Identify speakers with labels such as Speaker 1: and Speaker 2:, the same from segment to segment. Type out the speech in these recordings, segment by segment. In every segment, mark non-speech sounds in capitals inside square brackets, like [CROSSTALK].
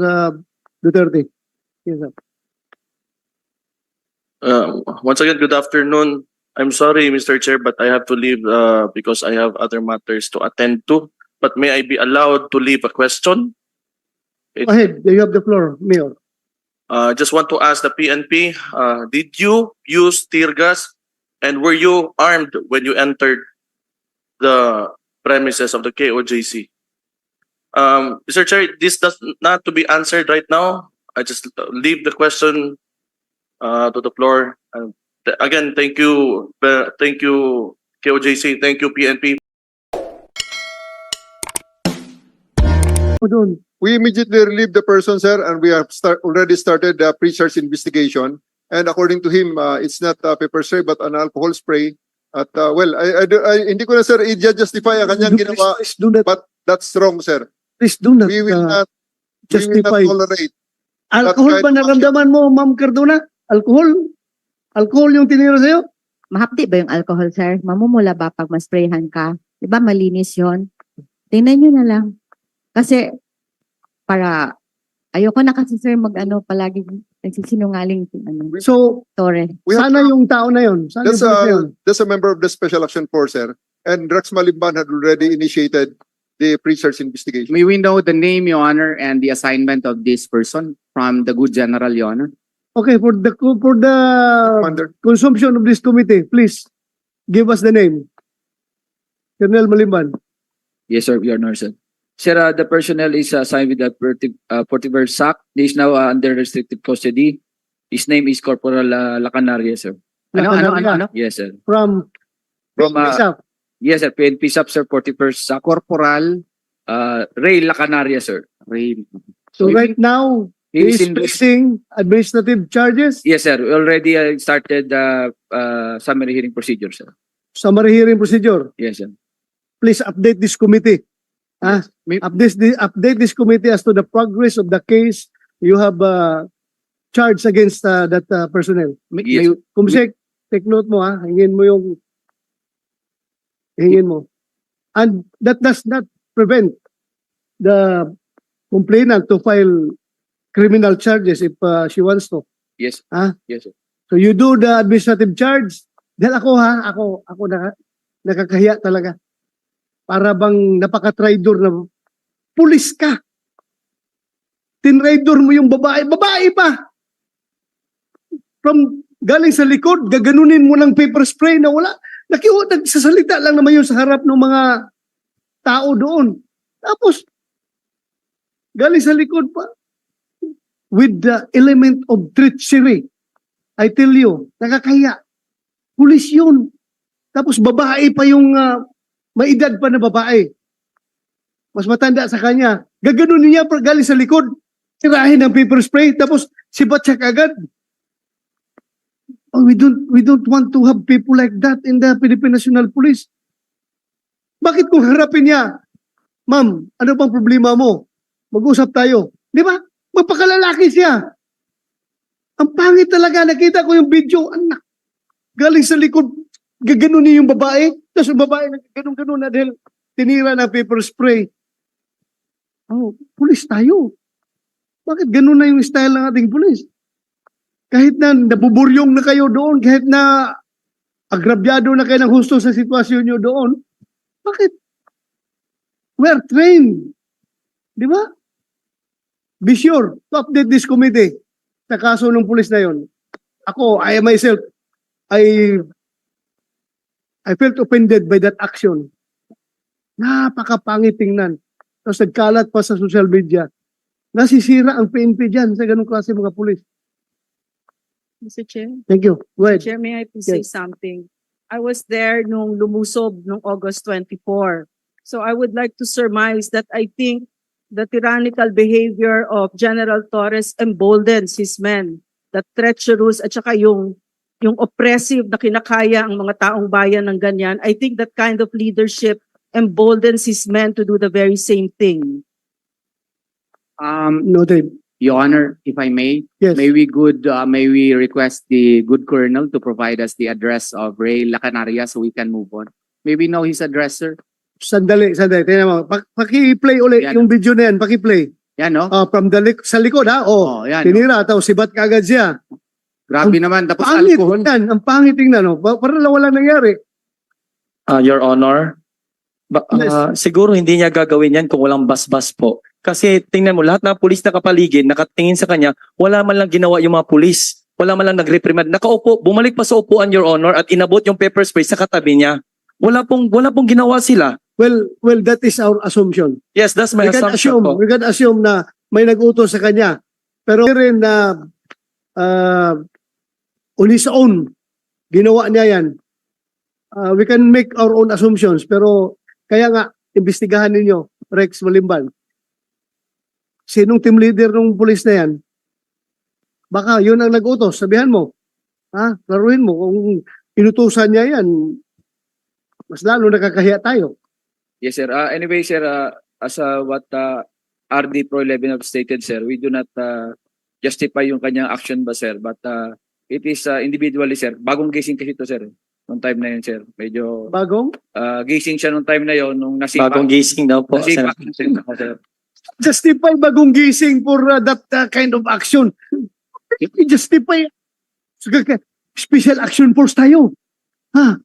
Speaker 1: uh, Duterte. Yes, sir.
Speaker 2: Uh, once again, good afternoon. I'm sorry, Mr. Chair, but I have to leave uh, because I have other matters to attend to. But may I be allowed to leave a question?
Speaker 1: Go ahead, you have the floor, Mayor.
Speaker 2: Uh, just want to ask the PNP, uh, did you use tear gas and were you armed when you entered the premises of the KOJC? Um, Mr. Chair, this does not to be answered right now. I just leave the question uh, to the floor. And th- again, thank you, uh, thank you KOJC, thank you PNP.
Speaker 3: We immediately relieved the person, sir, and we have start, already started the pre-search investigation. And according to him, uh, it's not uh, pepper spray but an alcohol spray. At uh, well, I, I, I- hindi ko na sir i-justify ang kanyang ginawa. But that's wrong, sir.
Speaker 1: Please do not,
Speaker 3: We will
Speaker 1: uh,
Speaker 3: not, we will not
Speaker 1: justify.
Speaker 3: tolerate.
Speaker 1: Alcohol ba
Speaker 3: kind of
Speaker 1: naramdaman mo, Ma'am Cardona? Alcohol? Alcohol yung tinira sa'yo?
Speaker 4: Mahapdi ba yung alcohol, sir? Mamumula ba pag masprayhan ka? Di ba malinis yon? Tingnan nyo na lang. Kasi, para, ayoko na kasi, sir, mag ano, palagi nagsisinungaling, ano,
Speaker 1: So,
Speaker 4: tore.
Speaker 3: We have-
Speaker 1: sana yung tao na yun. Sana yung
Speaker 3: That's
Speaker 1: na yun.
Speaker 3: a, that's a member of the Special Action Force, sir. And Rex Malimban had already initiated the pre-search investigation.
Speaker 5: May we know the name, Your Honor, and the assignment of this person from the good general, Your Honor?
Speaker 1: Okay, for the, for the
Speaker 3: Commander,
Speaker 1: consumption of this committee, please, give us the name. Colonel Malimban.
Speaker 6: Yes, sir, Your Honor, sir. Sir, uh, the personnel is assigned with the Porti- uh, Portiver SAC. He is now uh, under restricted custody. His name is Corporal uh, Lacanaria, sir.
Speaker 5: Ano, ano, ano, ano?
Speaker 6: Yes, sir.
Speaker 1: From,
Speaker 6: From, uh. Yes, sir, PNP SAP, sir, Portiver SAC.
Speaker 5: Corporal
Speaker 6: Uh, Ray Lacanaria, sir.
Speaker 5: Ray.
Speaker 1: So right now,
Speaker 6: He is
Speaker 1: is
Speaker 6: in,
Speaker 1: facing administrative charges,
Speaker 6: yes, sir. We already uh, started uh, uh, summary hearing procedure, sir.
Speaker 1: summary hearing procedure.
Speaker 6: Yes, sir.
Speaker 1: Please update this committee. Ah,
Speaker 5: May-
Speaker 1: update, the, update this committee as to the progress of the case you have uh, charged against uh, that uh, personnel.
Speaker 5: May,
Speaker 6: Yes.
Speaker 5: may,
Speaker 1: Kumsek, take note mo ha, hingin mo yung hingin mo. And that does not prevent the complainant to file criminal charges if uh, she wants to.
Speaker 6: Yes.
Speaker 1: Ah?
Speaker 6: Yes, sir.
Speaker 1: So you do the administrative charge. Dahil ako ha, ako, ako naka, nakakahiya talaga. Para bang napaka-traidor na pulis ka. Tinraidor mo yung babae. Babae pa! From galing sa likod, gaganunin mo ng paper spray na wala. Nakiwa, nagsasalita lang naman yun sa harap ng mga tao doon. Tapos, galing sa likod pa. With the element of treachery. I tell you, nakakahiya. Pulis yun. Tapos babae pa yung ah, may edad pa na babae. Mas matanda sa kanya. Gaganunin niya galing sa likod. Tirahin ng paper spray. Tapos sibat siya kagad. Oh, we don't we don't want to have people like that in the Philippine National Police. Bakit kung harapin niya, Ma'am, ano bang problema mo? Mag-usap tayo. Di ba? Magpakalalaki siya. Ang pangit talaga. Nakita ko yung video. Anak. Galing sa likod. Gaganunin yung babae. Tapos yung babae nagganon-ganon na dahil tinira ng paper spray. Oh, pulis tayo. Bakit ganun na yung style ng ating pulis? Kahit na nabuburyong na kayo doon, kahit na agrabyado na kayo ng husto sa sitwasyon nyo doon, bakit? We are trained. Di ba? Be sure to update this committee sa kaso ng pulis na yon. Ako, I myself, I I felt offended by that action. Napakapangit tingnan. Tapos nagkalat pa sa social media. Nasisira ang PNP dyan sa ganung klase mga pulis.
Speaker 7: Mr. Chair,
Speaker 1: Thank you. Go ahead.
Speaker 7: Chair, may I please say
Speaker 1: Yes.
Speaker 7: something? I was there nung lumusob nung August 24. So I would like to surmise that I think the tyrannical behavior of General Torres emboldens his men. The treacherous at saka yung yung oppressive na kinakaya ang mga taong bayan ng ganyan. I think that kind of leadership emboldens his men to do the very same thing.
Speaker 5: Um,
Speaker 1: Noted.
Speaker 5: Your Honor, if I may,
Speaker 1: Yes.
Speaker 5: may we good, uh, may we request the good colonel to provide us the address of Ray Lacanaria so we can move on? May we know his address, sir?
Speaker 1: Sandali, sandali. Tingnan mo. Pak- Paki-play ulit
Speaker 5: Yan.
Speaker 1: yung video na yan. Paki-play.
Speaker 5: Yan, no?
Speaker 1: Ah, from the lik- sa likod ha. Oh,
Speaker 5: Oh, yan.
Speaker 1: tinira tapos sibat kaagad siya.
Speaker 5: Grabe naman. Tapos
Speaker 1: Pangit
Speaker 5: alcohol.
Speaker 1: yan. Ang pangit tingnan no. Pa- Para lang walang nangyari.
Speaker 8: Uh, Your Honor, ba-
Speaker 1: Yes.
Speaker 8: siguro hindi niya gagawin yan kung walang basbas po. Kasi tingnan mo, lahat ng pulis na kapaligid, nakatingin sa kanya, wala man lang ginawa yung mga pulis. Wala man lang nag-reprimand. Nakaupo, bumalik pa sa upuan, Your Honor, at inabot yung pepper spray sa katabi niya. Wala pong, wala pong ginawa sila.
Speaker 1: Well, well, that is our assumption.
Speaker 8: Yes, that's my
Speaker 1: we can
Speaker 8: assumption
Speaker 1: assume,
Speaker 8: po.
Speaker 1: we can assume na may nag-utos sa kanya. Pero rin na uh, on his own, ginawa niya yan. Uh, we can make our own assumptions. Pero kaya nga, imbestigahan ninyo, Rex Malimban. Sinong team leader ng pulis na yan? Baka yun ang nag-utos. Sabihan mo. Ha? Laruin mo. Kung inutusan niya yan, mas lalo nakakahiya tayo.
Speaker 6: Yes, sir. Uh, anyway, sir, uh, as uh, what uh, RD Pro 11 have stated, sir, we do not uh, justify yung kanyang action ba, sir? But uh, it is uh, individually, sir. Bagong gising kasi ito, sir. Nung time na yun, sir. Medyo
Speaker 1: Bagong?
Speaker 6: uh, gising siya nung time na yun, nung nasipa.
Speaker 8: Bagong gising daw po.
Speaker 6: Nasipa,
Speaker 8: Sen-
Speaker 6: sir.
Speaker 1: justify bagong gising for uh, that uh, kind of action. justify. Special action force tayo. Ha?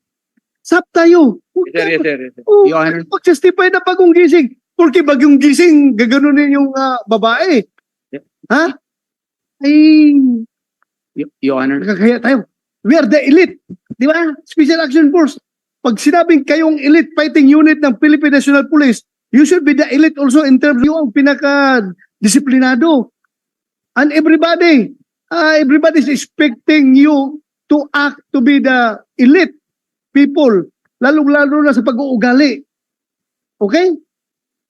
Speaker 1: Sap tayo.
Speaker 6: Yes, sir, yes, sir. yes, sir.
Speaker 1: Oh,
Speaker 5: Your Honor.
Speaker 1: Mag-justify na bagong gising. Porque bagong gising, gaganunin yung uh, babae. Ha? Ay,
Speaker 5: Your Honor.
Speaker 1: nakakaya tayo. We are the elite. Di ba? Special Action Force. Pag sinabing kayong elite fighting unit ng Philippine National Police, you should be the elite also in terms of yung pinaka-disiplinado. And everybody, uh, everybody is expecting you to act to be the elite people, lalong-lalo na sa pag-uugali. Okay?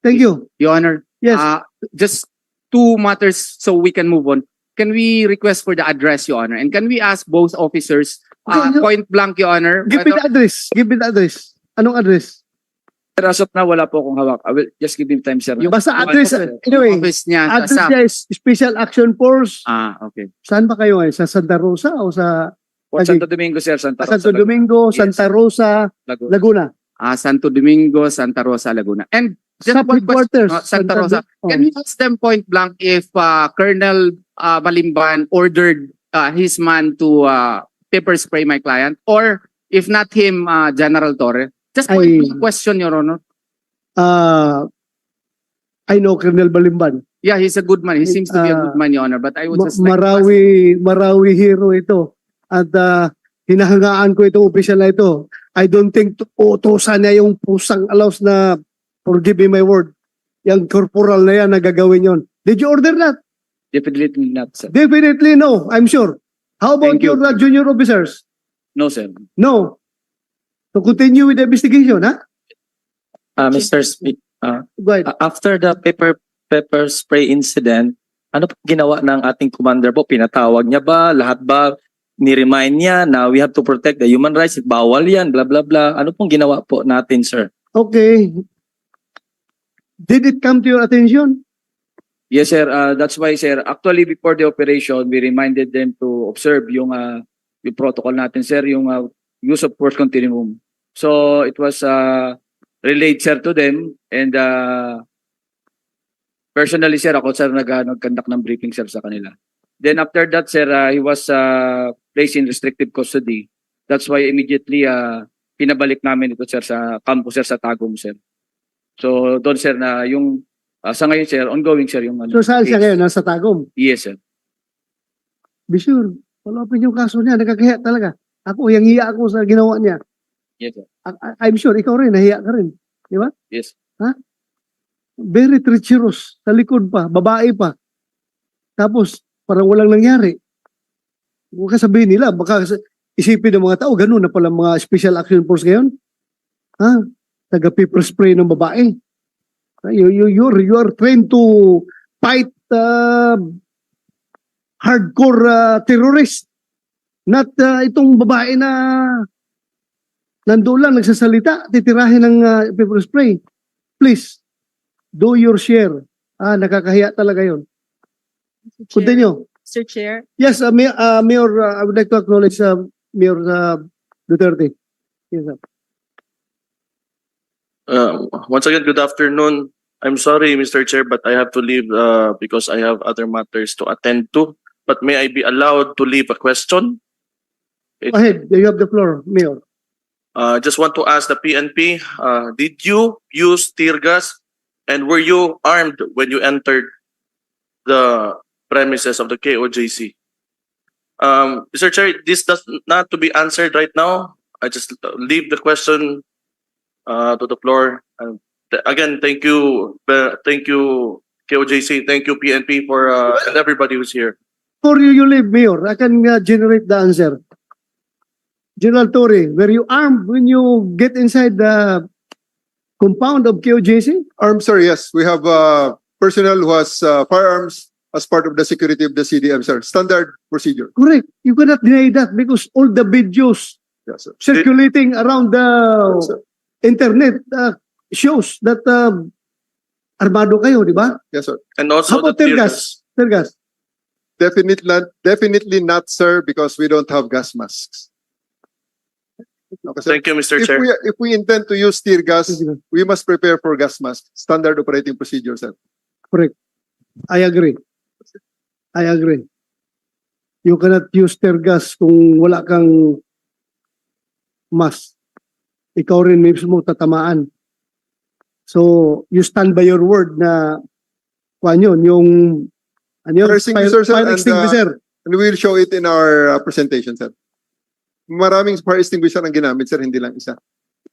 Speaker 1: Thank you.
Speaker 5: Your Honor.
Speaker 1: Yes.
Speaker 5: Uh, just two matters so we can move on. Can we request for the address, Your Honor? And can we ask both officers, uh,
Speaker 1: Okay, you-
Speaker 5: point blank, Your Honor?
Speaker 1: Give me the address. Give me the address. Anong address?
Speaker 6: Sir, as of now, wala po akong hawak. I will just give him time, sir.
Speaker 5: Yung-
Speaker 1: Basta address.
Speaker 5: office-
Speaker 1: Anyway,
Speaker 5: office niya.
Speaker 1: address
Speaker 5: sa-
Speaker 1: niya is Special Action Force.
Speaker 5: Ah, okay.
Speaker 1: Saan ba kayo ngayon? Sa Santa Rosa o sa
Speaker 6: Po, Santo Domingo, sir. Santa Rosa,
Speaker 1: Santo Domingo,
Speaker 5: Yes.
Speaker 1: Santa Rosa,
Speaker 6: Laguna.
Speaker 1: Laguna?
Speaker 5: Ah, Santo Domingo, Santa Rosa, Laguna. And just
Speaker 1: Sub
Speaker 5: one question.
Speaker 1: headquarters.
Speaker 5: uh, Santa Rosa.
Speaker 1: Oh.
Speaker 5: Can you ask them point blank if uh, Colonel uh, Malimban ordered uh, his man to uh, pepper spray my client? Or if not him, uh, General Torre? Just blank question, Your Honor.
Speaker 1: Uh, I know Colonel Balimban.
Speaker 5: Yeah, he's a good man. He seems to be a
Speaker 1: Uh,
Speaker 5: good man, Your Honor. But I would just like to ask-
Speaker 1: Marawi, Marawi hero ito. At uh, hinahangaan ko itong opisyal na ito. I don't think to- utusan niya yung pusang alaws na forgive me my word. Yung corporal na yan na gagawin yon. Did you order that?
Speaker 6: Definitely not, sir.
Speaker 1: Definitely no, I'm sure. How about
Speaker 6: Thank you.
Speaker 1: your uh, junior officers?
Speaker 6: No, sir.
Speaker 1: No. To continue with the investigation, ha?
Speaker 8: Ah, Mr. Speak,
Speaker 1: Go ahead.
Speaker 8: ah, after the pepper pepper spray incident, ano po ginawa ng ating commander po? Pinatawag niya ba? Lahat ba? Ni-remind niya na we have to protect the human rights. Bawal yan, blah, blah, blah. Ano pong ginawa po natin, sir?
Speaker 1: Okay. Did it come to your attention?
Speaker 6: Yes, sir. Uh, that's why, sir, actually before the operation, we reminded them to observe yung, uh, yung protocol natin, sir, yung uh, use of force continuum. So it was uh, relayed, sir, to them and uh, personally, sir, ako, sir, nag, uh, nag-conduct ng briefing, sir, sa kanila. Then after that, sir, uh, he was uh, placed in restrictive custody. That's why immediately uh, pinabalik namin ito, sir, sa campus, sir, sa Tagum, sir. So doon, sir, na yung Ah, sa ngayon, sir, ongoing, sir, yung ano.
Speaker 1: So saan siya
Speaker 6: case.
Speaker 1: ngayon? Nasa Tagum.
Speaker 6: Yes, sir.
Speaker 1: Be sure. Follow up yung kaso niya. Nagkakahiya talaga. Ako, yung hiya ako sa ginawa niya.
Speaker 6: Yes, sir.
Speaker 1: I- I'm sure, ikaw rin, nahiya ka rin.
Speaker 6: Yes.
Speaker 1: Very treacherous. Sa likod pa, babae pa. Tapos, parang walang nangyari. Huwag ka sabihin nila, baka isipin ng mga tao, ganun na pala mga special action force ngayon. Ha? Taga pepper spray ng babae. You, you, you're, you're trained to fight uh, hardcore uh, terrorist. Not uh, itong babae na nandoon lang nagsasalita, titirahin ng uh, pepper spray. Please, do your share. Ah, nakakahiya talaga yon. Continue.
Speaker 7: Mr. Chair.
Speaker 1: Yes, uh, Mayor, uh, Mayor uh, I would like to acknowledge uh, Mayor uh, Duterte. Yes, sir.
Speaker 2: Uh, once again, good afternoon, I'm sorry, Mr. Chair, but I have to leave uh, because I have other matters to attend to. But may I be allowed to leave a question?
Speaker 1: Go ahead, you have the floor, Mayor.
Speaker 2: Uh, just want to ask the PNP, uh, did you use tear gas? And were you armed when you entered the premises of the KOJC? Um, Mr. Chair, this does not to be answered right now. I just leave the question uh, to the floor. And th- again, thank you, uh, thank you, KOJC, thank you, PNP, for uh, and everybody who's here.
Speaker 1: For you, you leave, Mayor, I can uh, generate the answer. General Torre, were you armed when you get inside the compound of KOJC?
Speaker 3: Arms, sir, yes. We have uh, personnel who has uh, firearms as part of the security of the CDM, sir. Standard procedure.
Speaker 1: Correct. You cannot deny that because all the videos
Speaker 3: Yes, sir.
Speaker 1: circulating around
Speaker 3: Yes,
Speaker 1: the
Speaker 3: sir.
Speaker 1: Internet uh, shows that um, armado kayo, di ba?
Speaker 3: Yes, sir.
Speaker 2: And also
Speaker 1: How about tear
Speaker 2: tear
Speaker 1: gas? Tear gas.
Speaker 3: Definitely, not- definitely not, sir, because we don't have gas masks. Sir.
Speaker 2: Thank you, Mr.
Speaker 3: If
Speaker 2: Chair.
Speaker 3: we, if we intend to use tear gas, we must prepare for gas mask. Standard operating procedure, sir.
Speaker 1: I agree. I agree. You cannot use tear gas kung wala kang mask. Ikaw rin mismo tatamaan. So, you stand by your word na kuan yun, yung ano yun?
Speaker 3: Fire extinguisher, sir,
Speaker 1: fire
Speaker 3: and, uh. And we will show it in our uh, presentation, sir. Maraming fire extinguisher ang ginamit, sir, hindi lang isa.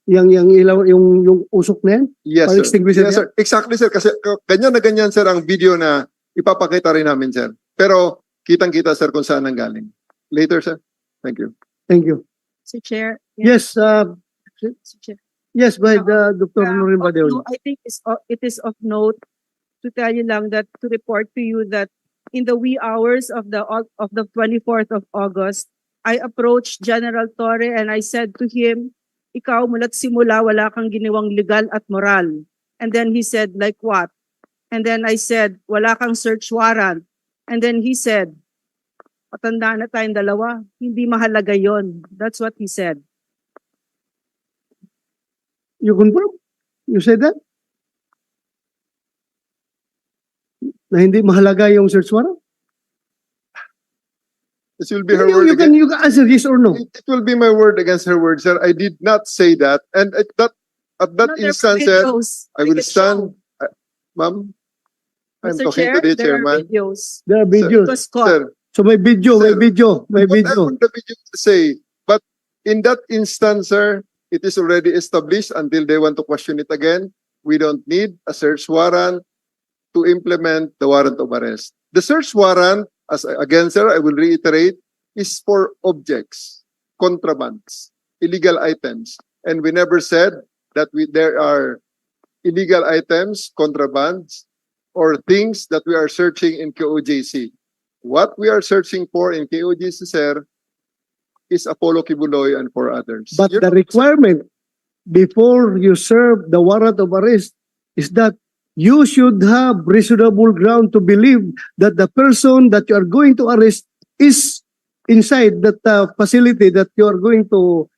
Speaker 1: yung, yung ilaw, yung, yung usok na yan.
Speaker 3: Yes,
Speaker 1: Fire
Speaker 3: sir. Yes,
Speaker 1: extinguisher yan?
Speaker 3: sir. Exactly, sir. Kasi ganyan na ganyan, sir, ang video na ipapakita rin namin, sir. Pero kitang-kita, sir, kung saan ang galing. Later, sir. Thank you.
Speaker 1: Thank you.
Speaker 7: Mr. Chair.
Speaker 1: Yes, uh. Yes, by the Dr.
Speaker 7: Uh,
Speaker 1: Norin
Speaker 7: of
Speaker 1: Badeo.
Speaker 7: no- I think it's, it is of note to tell you lang that, to report to you that in the wee hours of the, of the twenty-fourth of August, I approached General Torre and I said to him, ikaw mula't simula wala kang ginawang legal at moral. And then he said, like what? And then I said, wala kang search warrant. And then he said, patanda na tayong dalawa, hindi mahalaga yon. That's what he said.
Speaker 1: You confirm? You said that? Na hindi mahalaga yung search warrant?
Speaker 3: This will be her
Speaker 1: You,
Speaker 3: word
Speaker 1: you can,
Speaker 3: against,
Speaker 1: you can answer yes or no.
Speaker 3: it, it will be my word against her word, sir. I did not say that. And at that, at that
Speaker 7: No,
Speaker 3: instance, sir,
Speaker 7: videos.
Speaker 3: I will stand,
Speaker 7: show.
Speaker 3: ma'am, I'm
Speaker 7: Mr.
Speaker 3: talking
Speaker 7: Chair,
Speaker 3: to the
Speaker 7: there are
Speaker 3: chairman.
Speaker 7: videos.
Speaker 1: There are videos.
Speaker 7: caught.
Speaker 3: Sir,
Speaker 1: So may video, may
Speaker 3: Sir,
Speaker 1: video, may video.
Speaker 3: whatever the video will say. But in that instance, sir, it is already established until they want to question it again. We don't need a search warrant to implement the warrant of arrest. The search warrant, as again, sir, I will reiterate, is for objects, contrabands, illegal items. And we never said that we, there are illegal items, contrabands, or things that we are searching in KOJC. What we are searching for in KOJC, sir, is Apollo Kibuloy and for others.
Speaker 1: But
Speaker 3: You
Speaker 1: the requirement before you serve the warrant of arrest is that you should have reasonable ground to believe that the person that you are going to arrest is inside that uh, facility that you are going to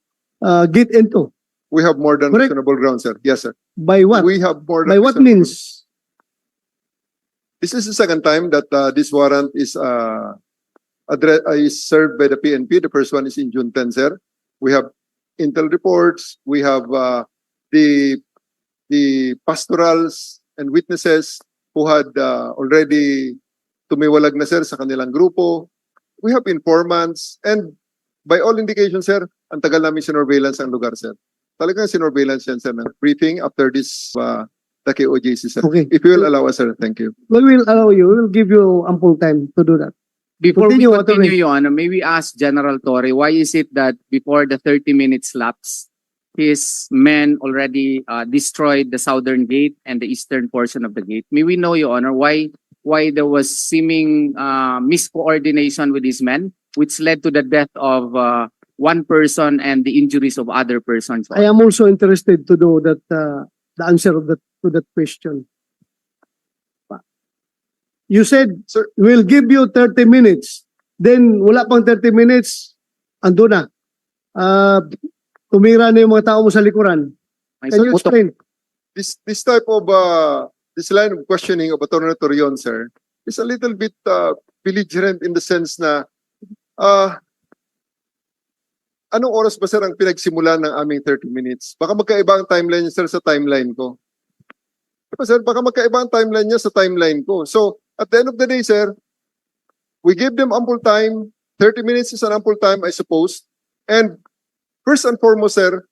Speaker 1: uh, get into.
Speaker 3: we have more than
Speaker 1: Correct.
Speaker 3: reasonable ground, sir. Yes, sir.
Speaker 1: By what?
Speaker 3: We have more than
Speaker 1: By what
Speaker 3: reasonable-
Speaker 1: means?
Speaker 3: This is the second time that uh, this warrant is uh, address is served by the PNP. The first one is in June 10, sir. We have intel reports. We have uh, the the pastorals and witnesses who had uh, already tumiwalag na sir sa kanilang grupo. We have informants and by all indications, sir, ang tagal namin sinurveillance ang lugar, sir. Talagang sinurveillance yan, sir, ng briefing after this uh, the KOJC, sir.
Speaker 1: Okay.
Speaker 3: If you will allow us, sir. Thank you.
Speaker 1: We will allow you. We will give you ample time to do that.
Speaker 5: Before
Speaker 1: Continue,
Speaker 5: we continue, Your Honor, may we ask General Torre, why is it that before the 30 minutes lapse, his men already uh, destroyed the southern gate and the eastern portion of the gate? May we know, Your Honor, why why there was seeming uh, miscoordination with his men, which led to the death of uh, one person and the injuries of other persons?
Speaker 1: I am also interested to know that uh, the answer of that to that question. You said,
Speaker 3: Sir.
Speaker 1: we'll give you 30 minutes. Then, wala pang 30 minutes, ando na. Uh, tumira na yung mga tao mo sa likuran.
Speaker 5: May
Speaker 1: Can you explain?
Speaker 3: This this type of uh, this line of questioning of Attorney Torion, sir, is a little bit uh, belligerent in the sense na uh, anong oras ba sir ang pinagsimula ng aming 30 minutes? Baka magkaiba ang timeline niya sir sa timeline ko. Diba sir, baka magkaiba ang timeline niya sa timeline ko. So, at the end of the day, sir, we give them ample time. 30 minutes is an ample time, I suppose. And first and foremost, sir,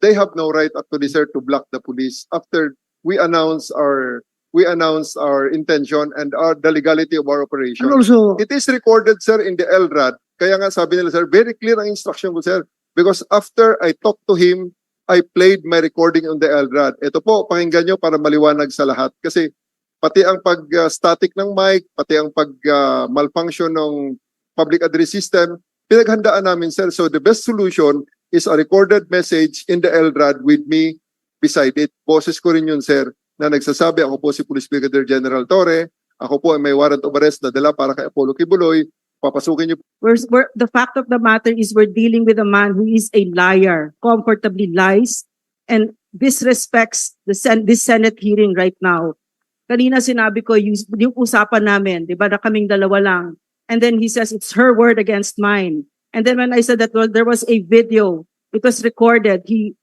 Speaker 3: they have no right actually, sir, to block the police after we announce our we announce our intention and our the legality of our operation.
Speaker 1: And also,
Speaker 3: It is recorded, sir, in the LRAD. Kaya nga sabi nila, sir, very clear ang instruction ko, sir. Because after I talked to him, I played my recording on the LRAD. Ito po, pakinggan nyo para maliwanag sa lahat. Kasi pati ang pag-static ng mic, pati ang pag-malfunction ng public address system, pinaghandaan namin, sir. So the best solution is a recorded message in the LRAD with me beside it. Boses ko rin yun, sir, na nagsasabi, ako po si Police Brigadier General Torre, ako po ay may warrant of arrest na dala para kay Apollo Kibuloy, papasukin niyo
Speaker 7: We're, we're, the fact of the matter is we're dealing with a man who is a liar, comfortably lies, and disrespects the sen- this Senate hearing right now. Kanina sinabi ko, yung, yung usapan namin, di ba, na kaming dalawa lang. And then he says, it's her word against mine. And then when I said that well, there was a video, it was recorded, he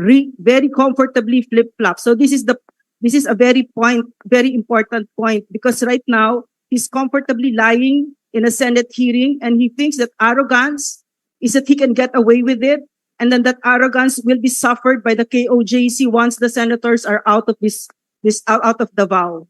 Speaker 7: re, very comfortably flip-flop. So this is the, this is a very point, very important point, because right now, he's comfortably lying in a Senate hearing and he thinks that arrogance is that he can get away with it and then that arrogance will be suffered by the KOJC once the senators are out of this this out, out of Davao.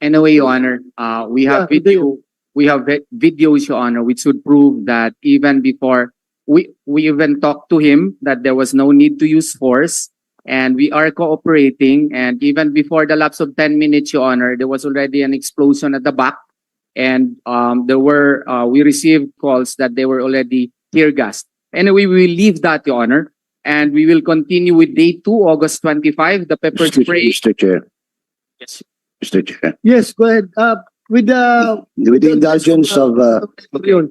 Speaker 5: Anyway, Your Honor, uh, we have
Speaker 1: Yeah,
Speaker 5: video, we have vi- videos, Your Honor, which would prove that even before, we, we even talked to him that there was no need to use force. And we are cooperating and even before the lapse of ten minutes, Your Honor, there was already an explosion at the back. And, um, there were, uh, we received calls that they were already tear gassed. Anyway, we will leave that, Your Honor. And we will continue with day two, August twenty-five, the pepper
Speaker 9: Mr.
Speaker 5: spray.
Speaker 9: Mr. Chair.
Speaker 5: Yes.
Speaker 9: Mr. Chair,
Speaker 1: yes, go ahead. Uh, with the...
Speaker 9: with the indulgence of uh,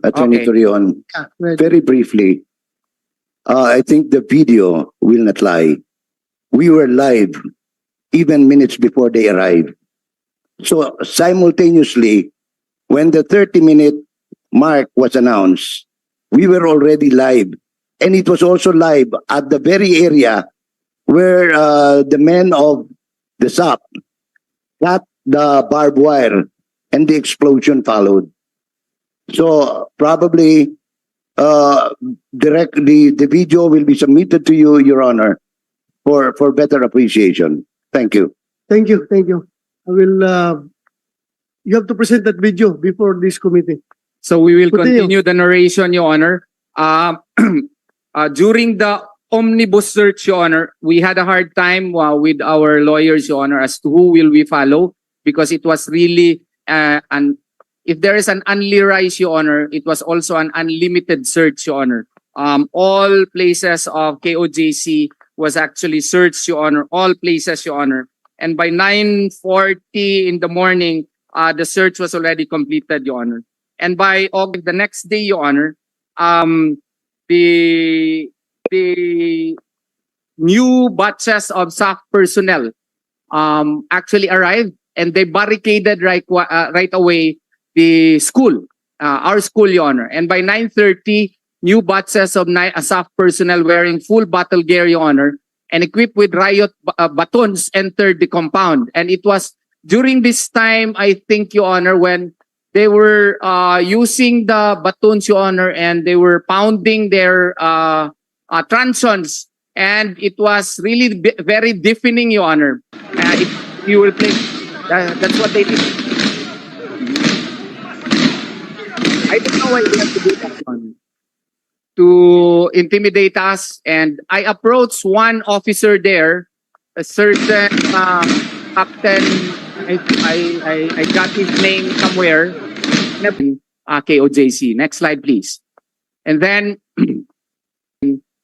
Speaker 9: Attorney
Speaker 5: Okay.
Speaker 9: Torion,
Speaker 1: Yeah, go ahead.
Speaker 9: very briefly, uh, I think the video will not lie. We were live even minutes before they arrived. So simultaneously, when the 30-minute mark was announced, we were already live. And it was also live at the very area where uh, the men of the SAP got the barbed wire and the explosion followed. So probably uh, direct the, the video will be submitted to you, Your Honor, for, for better appreciation. Thank you.
Speaker 1: Thank you, thank you. I will, uh, you have to present that video before this committee.
Speaker 5: So we will
Speaker 1: Continue.
Speaker 5: continue the narration, Your Honor. Uh, [CLEARS THROAT] uh, during the omnibus search, Your Honor, we had a hard time uh, with our lawyers, Your Honor, as to who will we follow because it was really uh, an if there is an unli rise, Your Honor, it was also an unlimited search, Your Honor. Um, all places of KOJC was actually searched, Your Honor. All places, Your Honor. And by 9:40 in the morning, uh, the search was already completed, Your Honor. And by August, the next day, Your Honor, um, the, the new batches of SAF personnel, um, actually arrived and they barricaded right, uh, right away the school, uh, our school, Your Honor. And by 9.30, new batches of uh, SAF personnel wearing full battle gear, Your Honor, and equipped with riot uh, batons entered the compound. And it was during this time, I think, Your Honor, when they were uh, using the batons, Your Honor, and they were pounding their uh, uh, transients. And it was really very deafening, Your Honor. Uh, you will uh, that's what they did. I don't know why they have to do that, Your. To intimidate us. And I approached one officer there, a certain uh, Captain I, I, I got his name somewhere. Uh, KOJC. Next slide, please. And then, [CLEARS THROAT]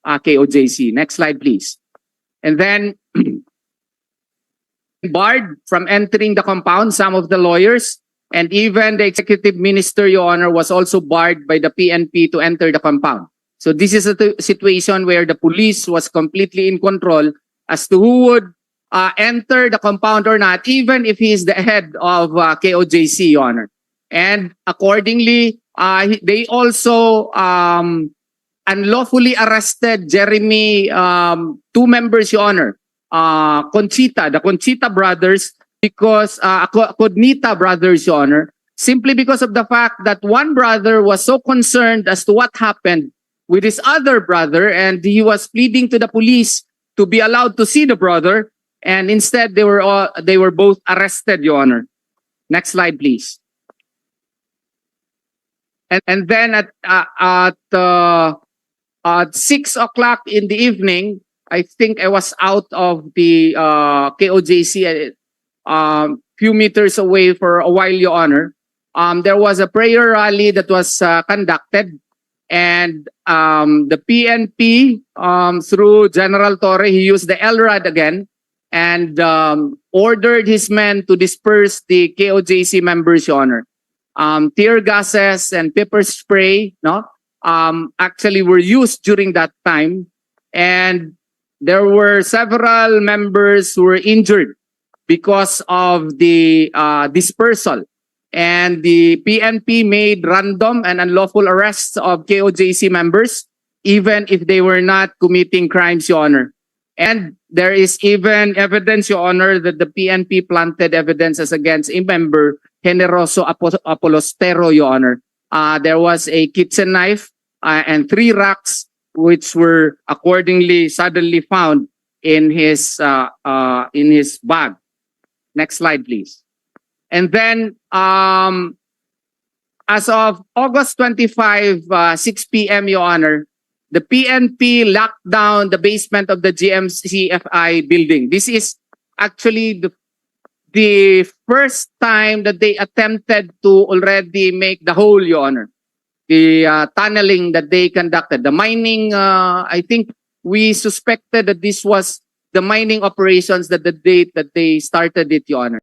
Speaker 5: uh, KOJC. Next slide, please. And then, [CLEARS THROAT] barred from entering the compound, some of the lawyers, and even the executive minister, Your Honor, was also barred by the PNP to enter the compound. So this is a situation where the police was completely in control as to who would uh, enter the compound or not, even if he is the head of uh, KOJC, Your Honor. And accordingly, uh, they also um, unlawfully arrested Jeremy, um, two members, Your Honor, uh, Conchita, the Conchita brothers, because uh, Co- Cognita brothers, Your Honor, simply because of the fact that one brother was so concerned as to what happened with his other brother, and he was pleading to the police to be allowed to see the brother, and instead they were all they were both arrested, Your Honor. Next slide, please. And and then at uh, at uh, at six o'clock in the evening, I think I was out of the uh, KOJC, uh, um, few meters away for a while, Your Honor. Um, there was a prayer rally that was uh, conducted, and um, the PNP um, through General Torre, he used the LRAD again and um, ordered his men to disperse the KOJC members, Your Honor. Um, tear gases and pepper spray, no, um, actually were used during that time, and there were several members who were injured because of the uh, dispersal. And the PNP made random and unlawful arrests of KOJC members, even if they were not committing crimes, Your Honor. And there is even evidence, Your Honor, that the PNP planted evidences against a member, Generoso Apo- Apolostero, Your Honor. Uh, there was a kitchen knife uh, and three racks, which were accordingly suddenly found in his uh, uh, in his bag. Next slide, please. And then, um, as of August 25, uh, 6 p.m., Your Honor, the PNP locked down the basement of the GMCFI building. This is actually the the first time that they attempted to already make the hole, Your Honor. The uh, tunneling that they conducted, the mining, uh, I think we suspected that this was the mining operations that the date that they started it, Your Honor.